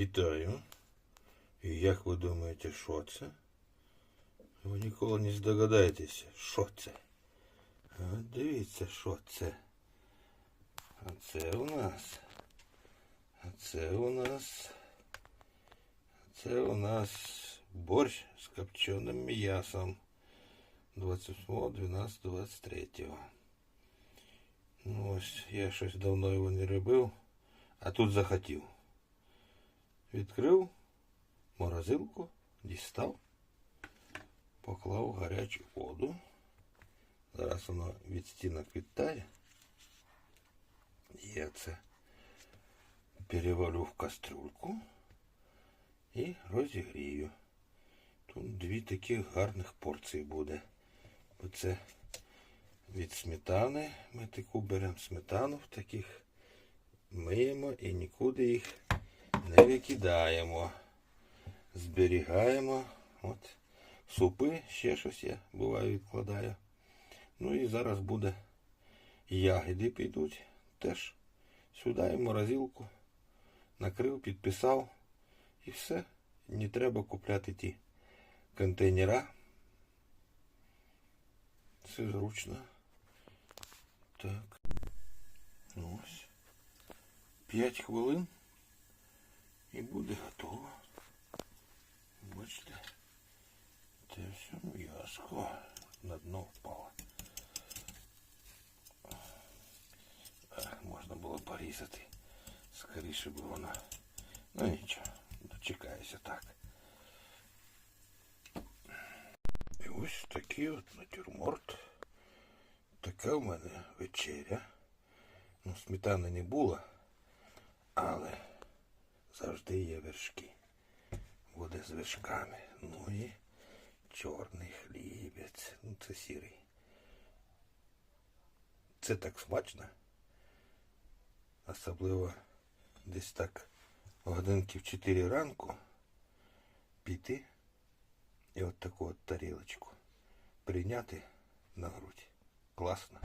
Вітаю. І як ви думаєте, що це? Ви ніколи не здогадаєтеся, що це. А дивіться, що це. А це у нас. А це у нас. Це у нас борщ з копченим м'ясом. 28.12.23. Ну ось, я щось давно його не робив, а тут захотів. Відкрив морозилку, дістав, поклав гарячу воду. Зараз воно від стінок відтає. Я це перевалю в кастрюльку і розігрію. Тут дві таких гарних порції буде. Оце від сметани. Ми таку беремо сметану в таких миємо і нікуди їх не викидаємо. Зберігаємо. От супи, ще щось я буває відкладаю. Ну і зараз буде ягоди підуть. Теж сюди в морозилку. Накрив, підписав і все. Не треба купляти ті контейнера. Все зручно. Так. Ну, ось. 5 хвилин і буде готово. Бачите, це все м'яско на дно впало. Можна було порізати. Скоріше б воно. Ну нічого, дочекаюся так. І ось такий от натюрморт. Така в мене вечеря. Ну, сметани не було, але завжди є вершки. Буде з вершками. Ну і чорний хлібець. Ну, це сірий. Це так смачно. Особливо десь так годинки в 4 ранку піти і от таку от тарілочку прийняти на грудь. Класно.